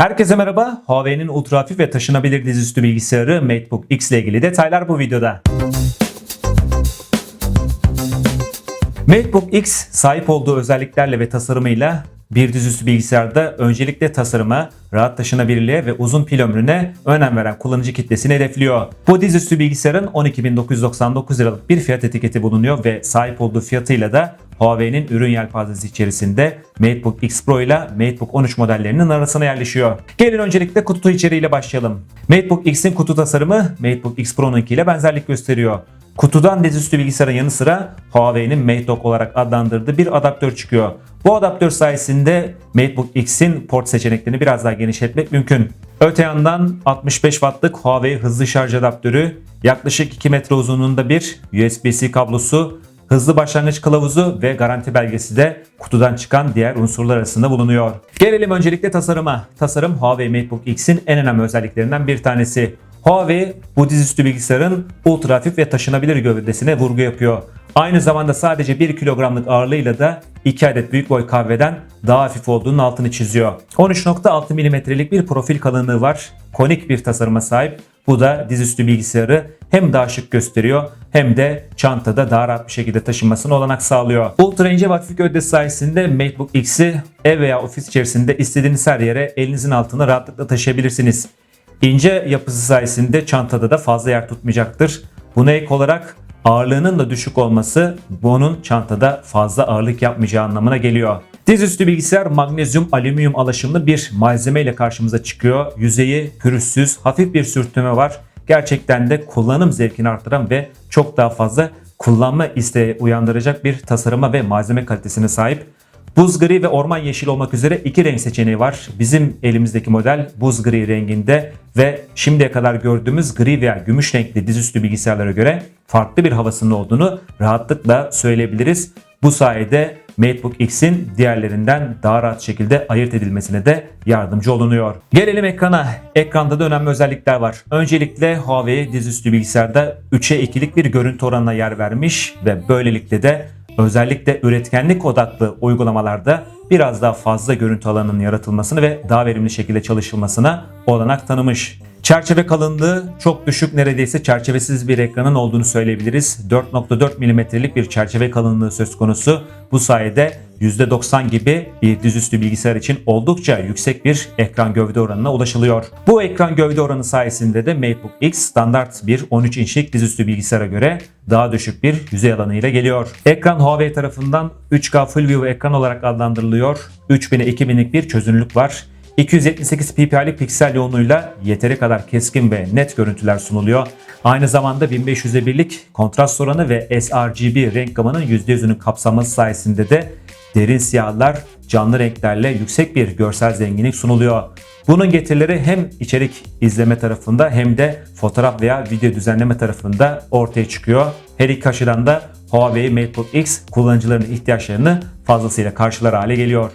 Herkese merhaba. Huawei'nin ultra hafif ve taşınabilir dizüstü bilgisayarı MateBook X ile ilgili detaylar bu videoda. MateBook X sahip olduğu özelliklerle ve tasarımıyla bir dizüstü bilgisayarda öncelikle tasarıma, rahat taşınabilirliğe ve uzun pil ömrüne önem veren kullanıcı kitlesini hedefliyor. Bu dizüstü bilgisayarın 12.999 liralık bir fiyat etiketi bulunuyor ve sahip olduğu fiyatıyla da Huawei'nin ürün yelpazesi içerisinde MateBook X Pro ile MateBook 13 modellerinin arasına yerleşiyor. Gelin öncelikle kutu içeriğiyle başlayalım. MateBook X'in kutu tasarımı MateBook X Pro'nunkiyle benzerlik gösteriyor. Kutudan dizüstü bilgisayarın yanı sıra Huawei'nin MateDock olarak adlandırdığı bir adaptör çıkıyor. Bu adaptör sayesinde MateBook X'in port seçeneklerini biraz daha genişletmek mümkün. Öte yandan 65 wattlık Huawei hızlı şarj adaptörü, yaklaşık 2 metre uzunluğunda bir USB-C kablosu, hızlı başlangıç kılavuzu ve garanti belgesi de kutudan çıkan diğer unsurlar arasında bulunuyor. Gelelim öncelikle tasarıma. Tasarım Huawei MateBook X'in en önemli özelliklerinden bir tanesi. Huawei bu dizüstü bilgisayarın ultra hafif ve taşınabilir gövdesine vurgu yapıyor. Aynı zamanda sadece 1 kilogramlık ağırlığıyla da 2 adet büyük boy kahveden daha hafif olduğunun altını çiziyor. 13.6 mm'lik bir profil kalınlığı var. Konik bir tasarıma sahip. Bu da dizüstü bilgisayarı hem daha şık gösteriyor hem de çantada daha rahat bir şekilde taşınmasına olanak sağlıyor. Ultra ince hafif gövdesi sayesinde MateBook X'i ev veya ofis içerisinde istediğiniz her yere elinizin altına rahatlıkla taşıyabilirsiniz. İnce yapısı sayesinde çantada da fazla yer tutmayacaktır. Buna ek olarak ağırlığının da düşük olması bunun çantada fazla ağırlık yapmayacağı anlamına geliyor. Dizüstü bilgisayar magnezyum alüminyum alaşımlı bir malzeme ile karşımıza çıkıyor. Yüzeyi pürüzsüz, hafif bir sürtünme var. Gerçekten de kullanım zevkini artıran ve çok daha fazla kullanma isteği uyandıracak bir tasarıma ve malzeme kalitesine sahip. Buz gri ve orman yeşil olmak üzere iki renk seçeneği var. Bizim elimizdeki model buz gri renginde ve şimdiye kadar gördüğümüz gri veya gümüş renkli dizüstü bilgisayarlara göre farklı bir havasının olduğunu rahatlıkla söyleyebiliriz. Bu sayede MateBook X'in diğerlerinden daha rahat şekilde ayırt edilmesine de yardımcı olunuyor. Gelelim ekrana. Ekranda da önemli özellikler var. Öncelikle Huawei dizüstü bilgisayarda 3'e 2'lik bir görüntü oranına yer vermiş ve böylelikle de özellikle üretkenlik odaklı uygulamalarda biraz daha fazla görüntü alanının yaratılmasını ve daha verimli şekilde çalışılmasına olanak tanımış. Çerçeve kalınlığı çok düşük neredeyse çerçevesiz bir ekranın olduğunu söyleyebiliriz. 4.4 mm'lik bir çerçeve kalınlığı söz konusu. Bu sayede %90 gibi bir dizüstü bilgisayar için oldukça yüksek bir ekran gövde oranına ulaşılıyor. Bu ekran gövde oranı sayesinde de MateBook X standart bir 13 inçlik dizüstü bilgisayara göre daha düşük bir yüzey alanıyla geliyor. Ekran Huawei tarafından 3K Full View ekran olarak adlandırılıyor. 3000'e 2000'lik bir çözünürlük var. 278 ppi'lik piksel yoğunluğuyla yeteri kadar keskin ve net görüntüler sunuluyor. Aynı zamanda 1500'e birlik kontrast oranı ve sRGB renk gamının %100'ünün kapsaması sayesinde de derin siyahlar, canlı renklerle yüksek bir görsel zenginlik sunuluyor. Bunun getirileri hem içerik izleme tarafında hem de fotoğraf veya video düzenleme tarafında ortaya çıkıyor. Her iki açıdan da Huawei MateBook X kullanıcıların ihtiyaçlarını fazlasıyla karşılar hale geliyor.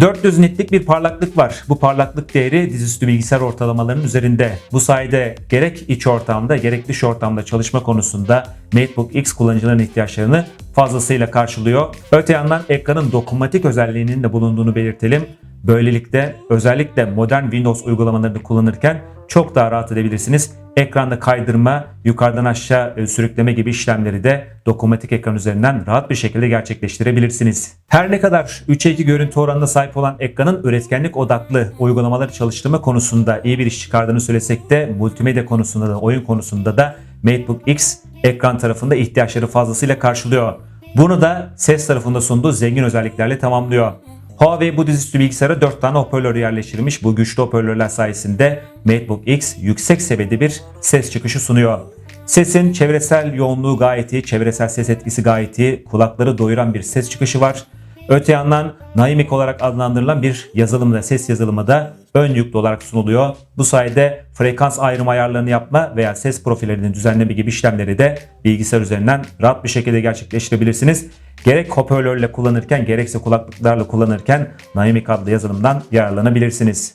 400 nitlik bir parlaklık var. Bu parlaklık değeri dizüstü bilgisayar ortalamalarının üzerinde. Bu sayede gerek iç ortamda gerek dış ortamda çalışma konusunda MateBook X kullanıcıların ihtiyaçlarını fazlasıyla karşılıyor. Öte yandan ekranın dokunmatik özelliğinin de bulunduğunu belirtelim. Böylelikle özellikle modern Windows uygulamalarını kullanırken çok daha rahat edebilirsiniz. Ekranda kaydırma, yukarıdan aşağı e, sürükleme gibi işlemleri de dokunmatik ekran üzerinden rahat bir şekilde gerçekleştirebilirsiniz. Her ne kadar 3'e 2 görüntü oranına sahip olan ekranın üretkenlik odaklı uygulamaları çalıştırma konusunda iyi bir iş çıkardığını söylesek de multimedya konusunda da oyun konusunda da MateBook X ekran tarafında ihtiyaçları fazlasıyla karşılıyor. Bunu da ses tarafında sunduğu zengin özelliklerle tamamlıyor. Huawei bu dizüstü bilgisayara 4 tane hoparlör yerleştirmiş. Bu güçlü hoparlörler sayesinde MateBook X yüksek seviyede bir ses çıkışı sunuyor. Sesin çevresel yoğunluğu gayet iyi, çevresel ses etkisi gayet iyi, kulakları doyuran bir ses çıkışı var. Öte yandan Naimic olarak adlandırılan bir yazılım da ses yazılımı da ön yüklü olarak sunuluyor. Bu sayede frekans ayrım ayarlarını yapma veya ses profillerini düzenleme gibi işlemleri de bilgisayar üzerinden rahat bir şekilde gerçekleştirebilirsiniz. Gerek hoparlörle kullanırken gerekse kulaklıklarla kullanırken Naimic adlı yazılımdan yararlanabilirsiniz.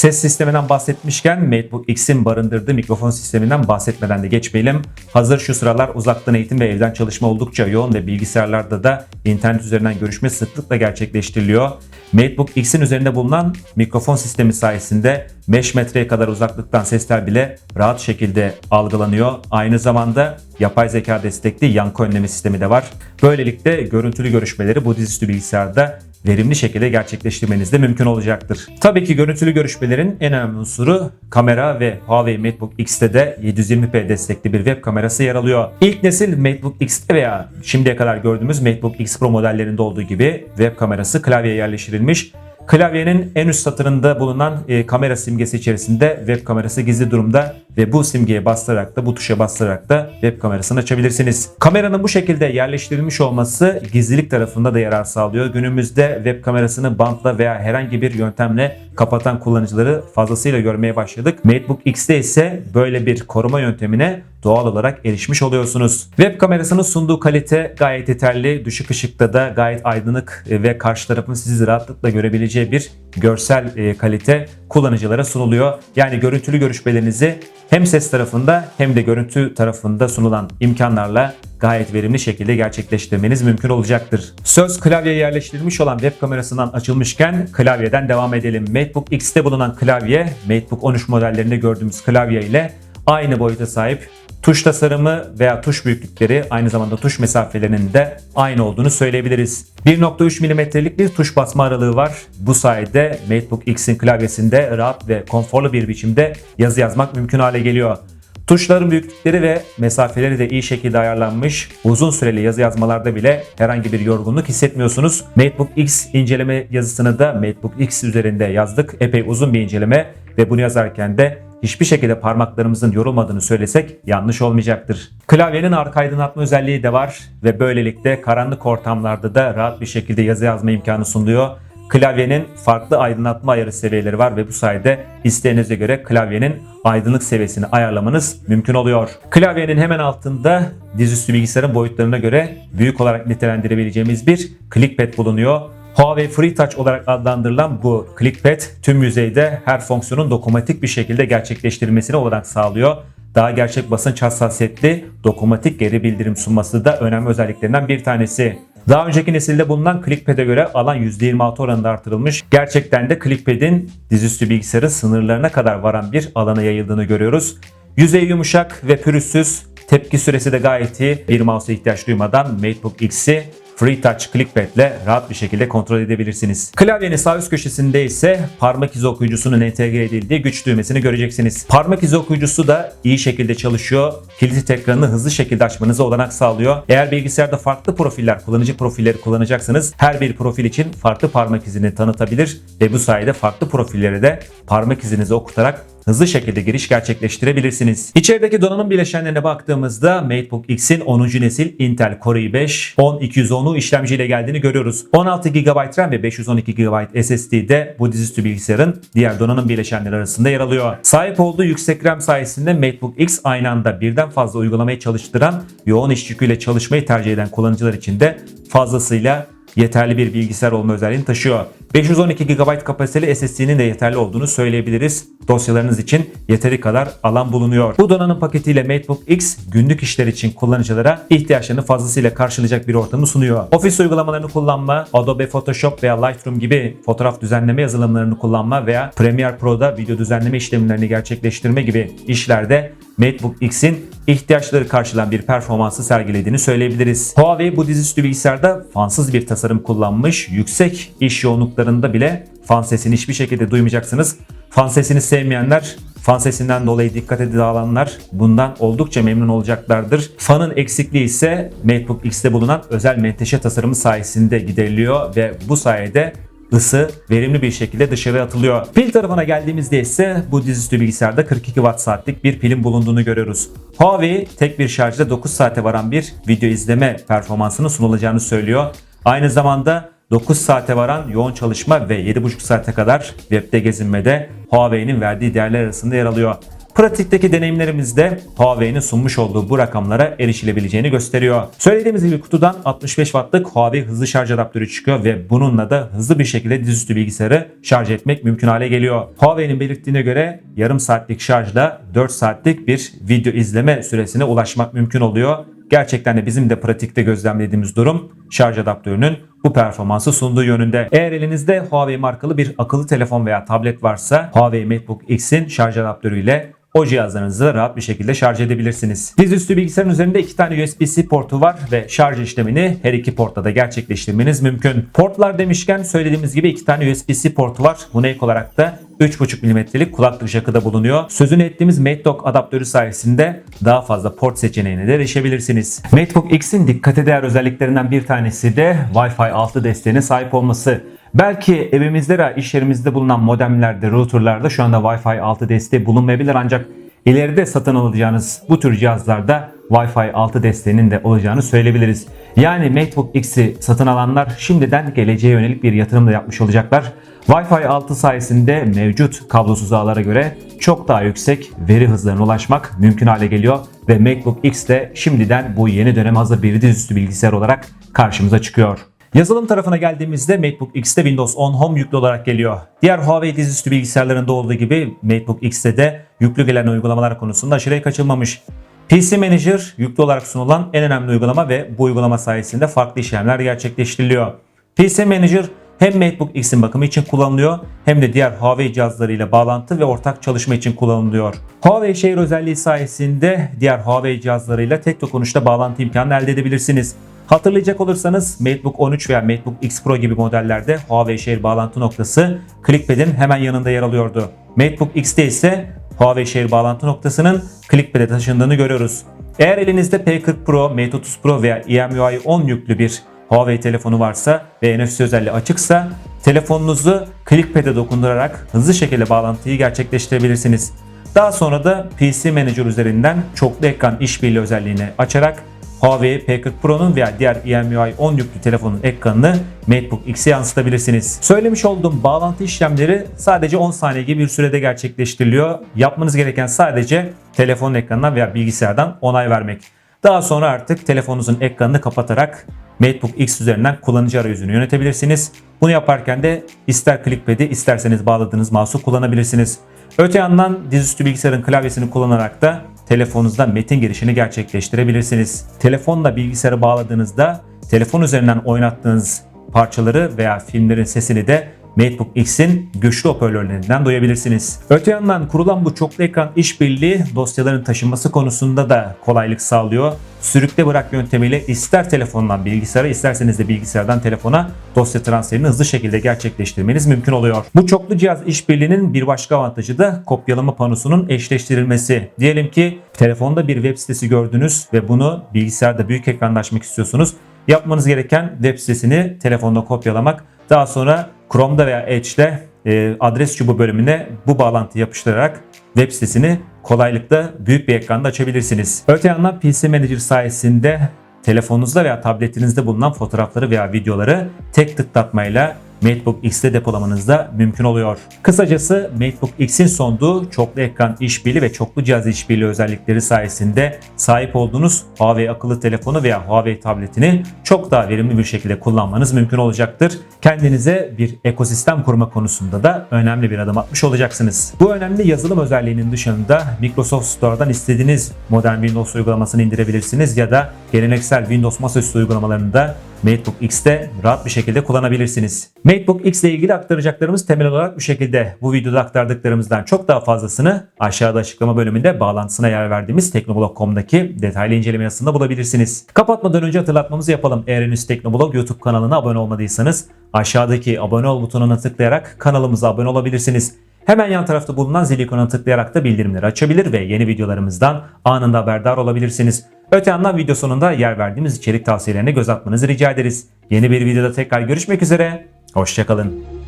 Ses sisteminden bahsetmişken MacBook X'in barındırdığı mikrofon sisteminden bahsetmeden de geçmeyelim. Hazır şu sıralar uzaktan eğitim ve evden çalışma oldukça yoğun ve bilgisayarlarda da internet üzerinden görüşme sıklıkla gerçekleştiriliyor. MacBook X'in üzerinde bulunan mikrofon sistemi sayesinde 5 metreye kadar uzaklıktan sesler bile rahat şekilde algılanıyor. Aynı zamanda yapay zeka destekli yankı önleme sistemi de var. Böylelikle görüntülü görüşmeleri bu dizüstü bilgisayarda verimli şekilde gerçekleştirmeniz de mümkün olacaktır. Tabii ki görüntülü görüşmelerin en önemli unsuru kamera ve Huawei MateBook X'te de 720p destekli bir web kamerası yer alıyor. İlk nesil MateBook X'te veya şimdiye kadar gördüğümüz MateBook X Pro modellerinde olduğu gibi web kamerası klavyeye yerleştirilmiş. Klavyenin en üst satırında bulunan e, kamera simgesi içerisinde web kamerası gizli durumda ve bu simgeye bastırarak da bu tuşa bastırarak da web kamerasını açabilirsiniz. Kameranın bu şekilde yerleştirilmiş olması gizlilik tarafında da yarar sağlıyor. Günümüzde web kamerasını bantla veya herhangi bir yöntemle kapatan kullanıcıları fazlasıyla görmeye başladık. MateBook X'te ise böyle bir koruma yöntemine doğal olarak erişmiş oluyorsunuz. Web kamerasının sunduğu kalite gayet yeterli. Düşük ışıkta da gayet aydınlık e, ve karşı tarafın sizi rahatlıkla görebileceği bir görsel e, kalite kullanıcılara sunuluyor. Yani görüntülü görüşmelerinizi hem ses tarafında hem de görüntü tarafında sunulan imkanlarla gayet verimli şekilde gerçekleştirmeniz mümkün olacaktır. Söz klavyeye yerleştirilmiş olan web kamerasından açılmışken klavyeden devam edelim. MacBook X'te bulunan klavye MacBook 13 modellerinde gördüğümüz klavye ile aynı boyuta sahip Tuş tasarımı veya tuş büyüklükleri aynı zamanda tuş mesafelerinin de aynı olduğunu söyleyebiliriz. 1.3 mm'lik bir tuş basma aralığı var. Bu sayede MacBook X'in klavyesinde rahat ve konforlu bir biçimde yazı yazmak mümkün hale geliyor. Tuşların büyüklükleri ve mesafeleri de iyi şekilde ayarlanmış. Uzun süreli yazı yazmalarda bile herhangi bir yorgunluk hissetmiyorsunuz. MacBook X inceleme yazısını da MacBook X üzerinde yazdık. Epey uzun bir inceleme ve bunu yazarken de hiçbir şekilde parmaklarımızın yorulmadığını söylesek yanlış olmayacaktır. Klavyenin arka aydınlatma özelliği de var ve böylelikle karanlık ortamlarda da rahat bir şekilde yazı yazma imkanı sunuyor. Klavyenin farklı aydınlatma ayarı seviyeleri var ve bu sayede isteğinize göre klavyenin aydınlık seviyesini ayarlamanız mümkün oluyor. Klavyenin hemen altında dizüstü bilgisayarın boyutlarına göre büyük olarak nitelendirebileceğimiz bir clickpad bulunuyor. Huawei FreeTouch olarak adlandırılan bu ClickPad tüm yüzeyde her fonksiyonun dokunmatik bir şekilde gerçekleştirilmesini olarak sağlıyor. Daha gerçek basınç hassasiyetli dokunmatik geri bildirim sunması da önemli özelliklerinden bir tanesi. Daha önceki nesilde bulunan ClickPad'e göre alan %26 oranında artırılmış. Gerçekten de ClickPad'in dizüstü bilgisayarın sınırlarına kadar varan bir alana yayıldığını görüyoruz. Yüzey yumuşak ve pürüzsüz, tepki süresi de gayet iyi. Bir mouse'a ihtiyaç duymadan MateBook X'i Free Touch Clickpad ile rahat bir şekilde kontrol edebilirsiniz. Klavyenin sağ üst köşesinde ise parmak izi okuyucusunun entegre edildiği güç düğmesini göreceksiniz. Parmak izi okuyucusu da iyi şekilde çalışıyor. Kilit ekranını hızlı şekilde açmanıza olanak sağlıyor. Eğer bilgisayarda farklı profiller, kullanıcı profilleri kullanacaksanız her bir profil için farklı parmak izini tanıtabilir ve bu sayede farklı profillere de parmak izinizi okutarak hızlı şekilde giriş gerçekleştirebilirsiniz. İçerideki donanım bileşenlerine baktığımızda MateBook X'in 10. nesil Intel Core i5 10210'u işlemciyle geldiğini görüyoruz. 16 GB RAM ve 512 GB SSD de bu dizüstü bilgisayarın diğer donanım bileşenleri arasında yer alıyor. Sahip olduğu yüksek RAM sayesinde MateBook X aynı anda birden fazla uygulamayı çalıştıran, yoğun iş yüküyle çalışmayı tercih eden kullanıcılar için de fazlasıyla yeterli bir bilgisayar olma özelliğini taşıyor. 512 GB kapasiteli SSD'nin de yeterli olduğunu söyleyebiliriz. Dosyalarınız için yeteri kadar alan bulunuyor. Bu donanım paketiyle MateBook X günlük işler için kullanıcılara ihtiyaçlarını fazlasıyla karşılayacak bir ortamı sunuyor. Ofis uygulamalarını kullanma, Adobe Photoshop veya Lightroom gibi fotoğraf düzenleme yazılımlarını kullanma veya Premiere Pro'da video düzenleme işlemlerini gerçekleştirme gibi işlerde MateBook X'in ihtiyaçları karşılayan bir performansı sergilediğini söyleyebiliriz. Huawei bu dizüstü bilgisayarda fansız bir tasarım kullanmış. Yüksek iş yoğunluklarında bile fan sesini hiçbir şekilde duymayacaksınız. Fan sesini sevmeyenler Fan sesinden dolayı dikkate dağılanlar bundan oldukça memnun olacaklardır. Fanın eksikliği ise MacBook X'te bulunan özel menteşe tasarımı sayesinde gideriliyor ve bu sayede ısı verimli bir şekilde dışarı atılıyor. Pil tarafına geldiğimizde ise bu dizüstü bilgisayarda 42 watt saatlik bir pilin bulunduğunu görüyoruz. Huawei tek bir şarjda 9 saate varan bir video izleme performansını sunulacağını söylüyor. Aynı zamanda 9 saate varan yoğun çalışma ve 7,5 saate kadar webde gezinmede Huawei'nin verdiği değerler arasında yer alıyor. Pratikteki deneyimlerimizde Huawei'nin sunmuş olduğu bu rakamlara erişilebileceğini gösteriyor. Söylediğimiz gibi kutudan 65 wattlık Huawei hızlı şarj adaptörü çıkıyor ve bununla da hızlı bir şekilde dizüstü bilgisayarı şarj etmek mümkün hale geliyor. Huawei'nin belirttiğine göre yarım saatlik şarjla 4 saatlik bir video izleme süresine ulaşmak mümkün oluyor. Gerçekten de bizim de pratikte gözlemlediğimiz durum şarj adaptörünün bu performansı sunduğu yönünde. Eğer elinizde Huawei markalı bir akıllı telefon veya tablet varsa Huawei MateBook X'in şarj adaptörüyle o cihazlarınızı rahat bir şekilde şarj edebilirsiniz. Dizüstü bilgisayarın üzerinde iki tane USB-C portu var ve şarj işlemini her iki portta da gerçekleştirmeniz mümkün. Portlar demişken söylediğimiz gibi iki tane USB-C portu var. Buna ek olarak da 3.5 mm'lik kulaklık jackı da bulunuyor. Sözünü ettiğimiz MateDock adaptörü sayesinde daha fazla port seçeneğine de erişebilirsiniz. MateBook X'in dikkat değer özelliklerinden bir tanesi de Wi-Fi 6 desteğine sahip olması. Belki evimizde ve iş yerimizde bulunan modemlerde, routerlarda şu anda Wi-Fi 6 desteği bulunmayabilir ancak ileride satın alacağınız bu tür cihazlarda Wi-Fi 6 desteğinin de olacağını söyleyebiliriz. Yani MateBook X'i satın alanlar şimdiden geleceğe yönelik bir yatırım da yapmış olacaklar. Wi-Fi 6 sayesinde mevcut kablosuz ağlara göre çok daha yüksek veri hızlarına ulaşmak mümkün hale geliyor ve MacBook X de şimdiden bu yeni dönem hazır bir dizüstü bilgisayar olarak karşımıza çıkıyor. Yazılım tarafına geldiğimizde MacBook X'te Windows 10 Home yüklü olarak geliyor. Diğer Huawei dizüstü bilgisayarlarında olduğu gibi MacBook X'te de yüklü gelen uygulamalar konusunda aşırıya kaçılmamış. PC Manager yüklü olarak sunulan en önemli uygulama ve bu uygulama sayesinde farklı işlemler gerçekleştiriliyor. PC Manager hem MacBook X'in bakımı için kullanılıyor hem de diğer Huawei cihazlarıyla bağlantı ve ortak çalışma için kullanılıyor. Huawei şehir özelliği sayesinde diğer Huawei cihazlarıyla tek dokunuşta bağlantı imkanı elde edebilirsiniz. Hatırlayacak olursanız MateBook 13 veya MateBook X Pro gibi modellerde Huawei şehir bağlantı noktası ClickPad'in hemen yanında yer alıyordu. MateBook X'te ise Huawei şehir bağlantı noktasının ClickPad'e taşındığını görüyoruz. Eğer elinizde P40 Pro, Mate 30 Pro veya EMUI 10 yüklü bir Huawei telefonu varsa ve NFC özelliği açıksa telefonunuzu ClickPad'e dokundurarak hızlı şekilde bağlantıyı gerçekleştirebilirsiniz. Daha sonra da PC Manager üzerinden çoklu ekran işbirliği özelliğini açarak Huawei P40 Pro'nun veya diğer EMUI 10 yüklü telefonun ekranını MateBook X'e yansıtabilirsiniz. Söylemiş olduğum bağlantı işlemleri sadece 10 saniye gibi bir sürede gerçekleştiriliyor. Yapmanız gereken sadece telefonun ekranından veya bilgisayardan onay vermek. Daha sonra artık telefonunuzun ekranını kapatarak MateBook X üzerinden kullanıcı arayüzünü yönetebilirsiniz. Bunu yaparken de ister ClickPad'i isterseniz bağladığınız mouse'u kullanabilirsiniz. Öte yandan dizüstü bilgisayarın klavyesini kullanarak da telefonunuzda metin girişini gerçekleştirebilirsiniz. Telefonla bilgisayarı bağladığınızda telefon üzerinden oynattığınız parçaları veya filmlerin sesini de MateBook X'in güçlü hoparlörlerinden duyabilirsiniz. Öte yandan kurulan bu çoklu ekran işbirliği dosyaların taşınması konusunda da kolaylık sağlıyor. Sürükle bırak yöntemiyle ister telefondan bilgisayara isterseniz de bilgisayardan telefona dosya transferini hızlı şekilde gerçekleştirmeniz mümkün oluyor. Bu çoklu cihaz işbirliğinin bir başka avantajı da kopyalama panosunun eşleştirilmesi. Diyelim ki telefonda bir web sitesi gördünüz ve bunu bilgisayarda büyük ekranda açmak istiyorsunuz. Yapmanız gereken web sitesini telefonda kopyalamak. Daha sonra Chrome'da veya Edge'de e, adres çubuğu bölümüne bu bağlantı yapıştırarak web sitesini kolaylıkla büyük bir ekranda açabilirsiniz. Öte yandan PC Manager sayesinde telefonunuzda veya tabletinizde bulunan fotoğrafları veya videoları tek tıklatmayla MateBook X'te depolamanız da mümkün oluyor. Kısacası MateBook X'in sunduğu çoklu ekran işbirliği ve çoklu cihaz işbirliği özellikleri sayesinde sahip olduğunuz Huawei akıllı telefonu veya Huawei tabletini çok daha verimli bir şekilde kullanmanız mümkün olacaktır. Kendinize bir ekosistem kurma konusunda da önemli bir adım atmış olacaksınız. Bu önemli yazılım özelliğinin dışında Microsoft Store'dan istediğiniz modern Windows uygulamasını indirebilirsiniz ya da geleneksel Windows masaüstü uygulamalarını da MateBook X'te rahat bir şekilde kullanabilirsiniz. MateBook X ile ilgili aktaracaklarımız temel olarak bu şekilde. Bu videoda aktardıklarımızdan çok daha fazlasını aşağıda açıklama bölümünde bağlantısına yer verdiğimiz teknoblog.com'daki detaylı inceleme yazısında bulabilirsiniz. Kapatmadan önce hatırlatmamızı yapalım. Eğer henüz Teknoblog YouTube kanalına abone olmadıysanız aşağıdaki abone ol butonuna tıklayarak kanalımıza abone olabilirsiniz. Hemen yan tarafta bulunan zil ikonuna tıklayarak da bildirimleri açabilir ve yeni videolarımızdan anında haberdar olabilirsiniz. Öte yandan video sonunda yer verdiğimiz içerik tavsiyelerine göz atmanızı rica ederiz. Yeni bir videoda tekrar görüşmek üzere, hoşçakalın.